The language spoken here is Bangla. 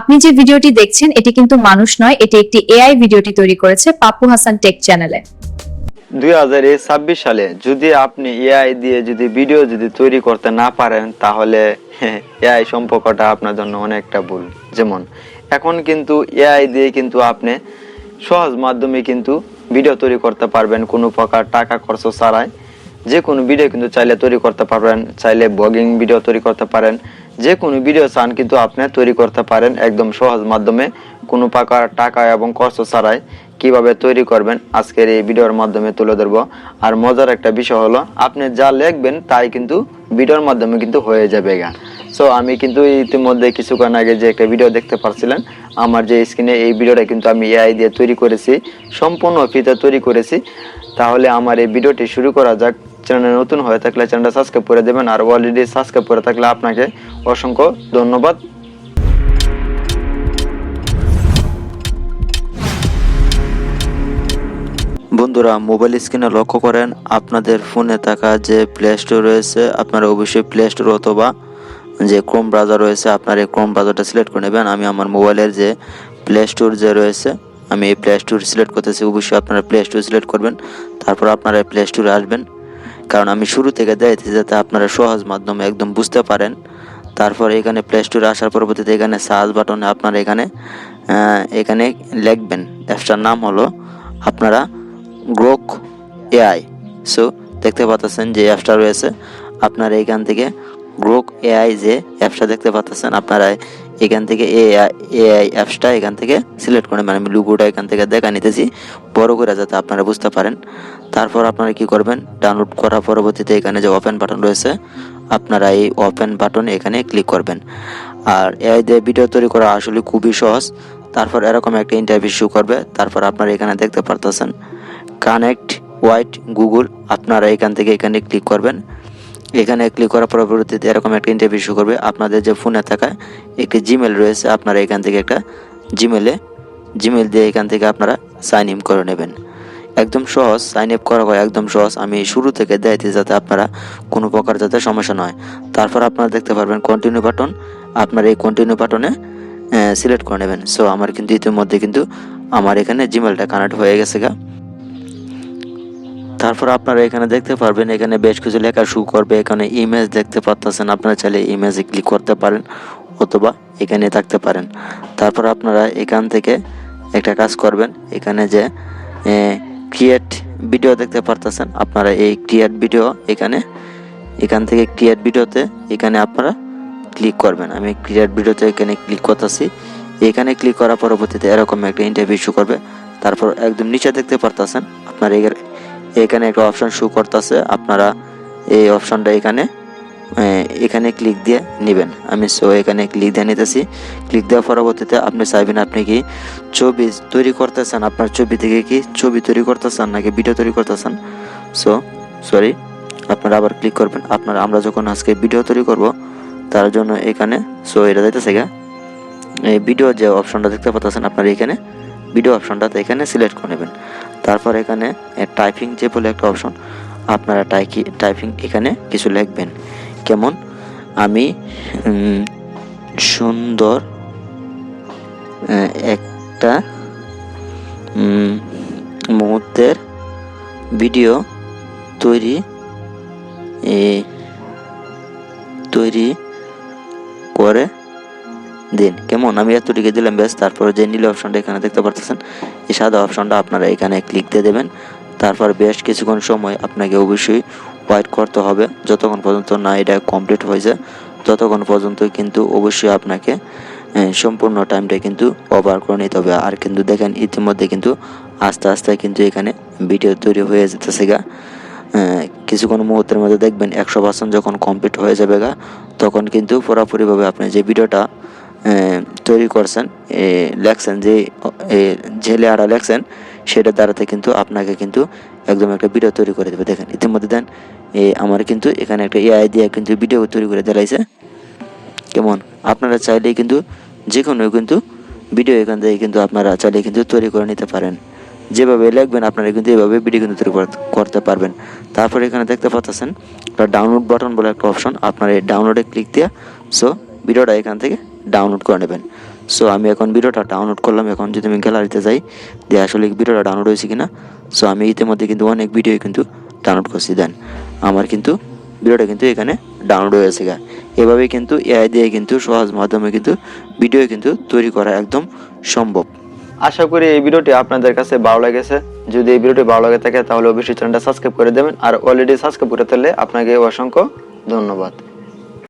আপনি যে ভিডিওটি দেখছেন, এটি কিন্তু মানুষ নয়, এটি একটি এআই ভিডিওটি তৈরি করেছে পাপু হাসান টেক চ্যানেলে দুই হাজার ছাব্বিশ সালে যদি আপনি এআই দিয়ে যদি ভিডিও যদি তৈরি করতে না পারেন, তাহলে এআই সম্পর্কটা আপনার জন্য অনেকটা ভুল। যেমন, এখন কিন্তু এআই দিয়ে কিন্তু আপনি সহজ মাধ্যমে কিন্তু ভিডিও তৈরি করতে পারবেন, কোনো প্রকার টাকা খরচ ছাড়াই। যে কোনো ভিডিও কিন্তু চাইলে তৈরি করতে পারবেন, চাইলে ব্লগিং ভিডিও তৈরি করতে পারেন যে কোনো ভিডিও চান কিন্তু আপনি তৈরি করতে পারেন একদম সহজ মাধ্যমে কোনো প্রকার টাকা এবং খরচ ছাড়াই কীভাবে তৈরি করবেন আজকের এই ভিডিওর মাধ্যমে তুলে ধরবো। আর মজার একটা বিষয় হলো, আপনি যা লিখবেন তাই কিন্তু ভিডিওর মাধ্যমে কিন্তু হয়ে যাবে গা। সো আমি কিন্তু ইতিমধ্যে কিছুক্ষণ আগে যে একটা ভিডিও দেখতে পারছিলেন, আমার যে স্ক্রিনে এই ভিডিওটা কিন্তু আমি এআই দিয়ে তৈরি করেছি, সম্পূর্ণ ফিতে তৈরি করেছি। তাহলে আমার এই ভিডিওটি শুরু করা যাক। চ্যানেলে নতুন হয়ে থাকলে চ্যানেলটা সাবস্ক্রাইব করে দেবেন। আর অলরেডি সাবস্ক্রাইব করে থাকলে আপনাকে অসংখ্য ধন্যবাদ। বন্ধুরা মোবাইল স্ক্রিনে লক্ষ্য করেন, আপনাদের ফোনে থাকা যে প্লে স্টোর রয়েছে, আপনারা অবশ্যই প্লে স্টোর অথবা যে ক্রোম ব্রাউজার রয়েছে, আপনার এই ক্রোম ব্রাউজারটা সিলেক্ট করে নেবেন। আমি আমার মোবাইলের যে প্লে স্টোর যে রয়েছে, আমি এই প্লে স্টোর সিলেক্ট করতেছি। অবশ্যই আপনারা প্লে স্টোর সিলেক্ট করবেন। তারপর আপনারা প্লে স্টোরে আসবেন। কারণ আমি শুরু থেকে দেখাইছি যাতে আপনারা সহজ মাধ্যমে একদম বুঝতে পারেন। তারপর এখানে প্লে স্টোরে আসার পরবর্তীতে এখানে সার্চ বাটনে আপনারা এখানে এখানে লিখবেন। অ্যাপসটার নাম হলো আপনারা গ্রোক এআই সো দেখতে পাচ্ছেন যে অ্যাপসটা রয়েছে। আপনারা এখান থেকে গ্রোক এআই যে অ্যাপসটা দেখতে পাচ্ছেন, আপনারা এখান থেকে এআই এআই অ্যাপসটা এখান থেকে সিলেক্ট করে মানে আমি লুগোটা এখান থেকে দেখা নিতেছি। বড় করে যাতে আপনারা বুঝতে পারেন। তারপর আপনারা কি করবেন? ডাউনলোড করার পরবর্তীতে এখানে যে ওপেন বাটন রয়েছে, আপনারা এই ওপেন বাটনে এখানে ক্লিক করবেন। আর এআই দিয়ে ভিডিও তৈরি করা আসলে খুবই সহজ। তারপর এরকম একটা ইন্টারভিউ শু করবে। তারপর আপনারা এখানে দেখতে পারতেছেন। কানেক্ট হোয়াইট গুগল আপনারা এখান থেকে এখানে ক্লিক করবেন। এখানে ক্লিক করার পরবর্তীতে এরকম একটা ইন্টারভিউ শো করবে। আপনাদের যে ফোনে থাকা একটি জিমেল রয়েছে, আপনারা এখান থেকে একটা জিমেলে জিমেল দিয়ে এখান থেকে আপনারা সাইন ইন করে নেবেন। একদম সহজ সাইন আপ করা হয় একদম সহজ। আমি শুরু থেকে দেখাইতে যাতে আপনারা কোনো প্রকার যাতে সমস্যা নয় তারপর আপনারা দেখতে পারবেন কন্টিনিউ বাটন আপনার এই কন্টিনিউ বাটনে সিলেক্ট করে নেবেন। সো আমার কিন্তু ইতিমধ্যে কিন্তু আমার এখানে জিমেলটা কানেক্ট হয়ে গেছে গা। তারপর আপনারা এখানে দেখতে পারবেন, এখানে বেশ কিছু লেখা শু করবে, এখানে ইমেজ দেখতে পাচ্ছেন আপনারা চাইলে ইমেজে ক্লিক করতে পারেন অথবা এখানে থাকতে পারেন। তারপর আপনারা এখান থেকে একটা কাজ করবেন, এখানে যে ক্রিয়েট ভিডিও দেখতে পারতেছেন, আপনারা এই ক্রিয়েট ভিডিও এখানে, এখান থেকে ক্রিয়েট ভিডিওতে এখানে আপনারা ক্লিক করবেন। আমি ক্রিয়েট ভিডিওতে এখানে ক্লিক করতেছি, এখানে ক্লিক করার পরবর্তীতে এরকম একটা ইন্টারভিউ শু করবে। তারপর একদম নিচে দেখতে পারতেছেন, আপনারা এখানে একটা অপশন শো করতেছে, আপনারা এই অপশনটা এখানে এখানে ক্লিক দিয়ে নেবেন। আমি সো এখানে ক্লিক দিয়ে নিতেছি। ক্লিক দেওয়ার পরবর্তীতে আপনি চাইবেন আপনি কি ছবি তৈরি করতে চান আপনার ছবি থেকে কি ছবি তৈরি করতে চান নাকি ভিডিও তৈরি করতে চান সো সরি আপনারা আবার ক্লিক করবেন। আপনারা, আমরা যখন আজকে ভিডিও তৈরি করব, তার জন্য এখানে সো এটা যাইতেছে গা এই ভিডিও যে অপশনটা দেখতে পাচ্ছেন আপনারা এখানে ভিডিও অপশনটাতে এখানে সিলেক্ট করে নেবেন। তারপর এখানে টাইপিং যে বলে একটা অপশন আপনারা টাইকি টাইপিং এখানে কিছু লিখবেন। কেমন? আমি সুন্দর একটা মুহূর্তের ভিডিও তৈরি তৈরি করে দিন। কেমন? আমি এতটুকু দিলাম, ব্যাস। তারপরে যে নীল অপশনটা এখানে দেখতে পারতেছেন, এই সাদা অপশনটা আপনারা এখানে ক্লিক দিয়ে দেবেন। তারপর বেশ কিছুক্ষণ সময় আপনাকে অবশ্যই ওয়েট করতে হবে। যতক্ষণ পর্যন্ত না এটা কমপ্লিট হয়ে যায়, ততক্ষণ পর্যন্ত কিন্তু অবশ্যই আপনাকে সম্পূর্ণ টাইমটা কিন্তু ওভার করে নিতে হবে। আর কিন্তু দেখেন, ইতিমধ্যে কিন্তু আস্তে আস্তে কিন্তু এখানে ভিডিও তৈরি হয়ে যেতেছে গা। কিছুক্ষণ মুহূর্তের মধ্যে দেখবেন একশো পার্সেন্ট যখন কমপ্লিট হয়ে যাবে গা, তখন কিন্তু পুরোপুরিভাবে আপনি যে ভিডিওটা তৈরি করছেন। লেখছেন যে যে লেয়ারটা লেখছেন সেটা দ্বারাতে কিন্তু আপনাকে কিন্তু একদম একটা ভিডিও তৈরি করে দেবে। দেখেন, ইতিমধ্যে দেন, এ, আমার কিন্তু এখানে একটা এআই দিয়ে কিন্তু ভিডিও তৈরি করে দেখাইছে কেমন? আপনারা চাইলেই কিন্তু যে কোনো কিন্তু ভিডিও এখান থেকে কিন্তু আপনারা চাইলে কিন্তু তৈরি করে নিতে পারেন। যেভাবে লিখবেন, আপনারা কিন্তু এইভাবে ভিডিও কিন্তু তৈরি কর- করতে পারবেন। তারপরে এখানে দেখতে পাচ্ছেন ডাউনলোড বাটন বলে একটা অপশন আপনার এই ডাউনলোডে ক্লিক দিয়ে সো ভিডিওটা এখান থেকে ডাউনলোড করে নেবেন। সো আমি এখন ভিডিওটা ডাউনলোড করলাম। এখন যদি আমি গ্যালারিতে যাই, যে আসলে ভিডিওটা ডাউনলোড হয়েছে কিনা সো আমি ইতিমধ্যে কিন্তু অনেক ভিডিও কিন্তু ডাউনলোড করছি। দেন আমার কিন্তু ভিডিওটা কিন্তু এখানে ডাউনলোড হয়েছে গা। এভাবে কিন্তু এআই দিয়ে কিন্তু সহজ মাধ্যমে কিন্তু ভিডিও কিন্তু তৈরি করা একদম সম্ভব। আশা করি এই ভিডিওটি আপনাদের কাছে ভালো লেগেছে। যদি এই ভিডিওটি ভালো লাগে থাকে, তাহলে অবশ্যই চ্যানেলটা সাবস্ক্রাইব করে দেবেন। আর অলরেডি সাবস্ক্রাইব করে থাকলে আপনাকে অসংখ্য ধন্যবাদ।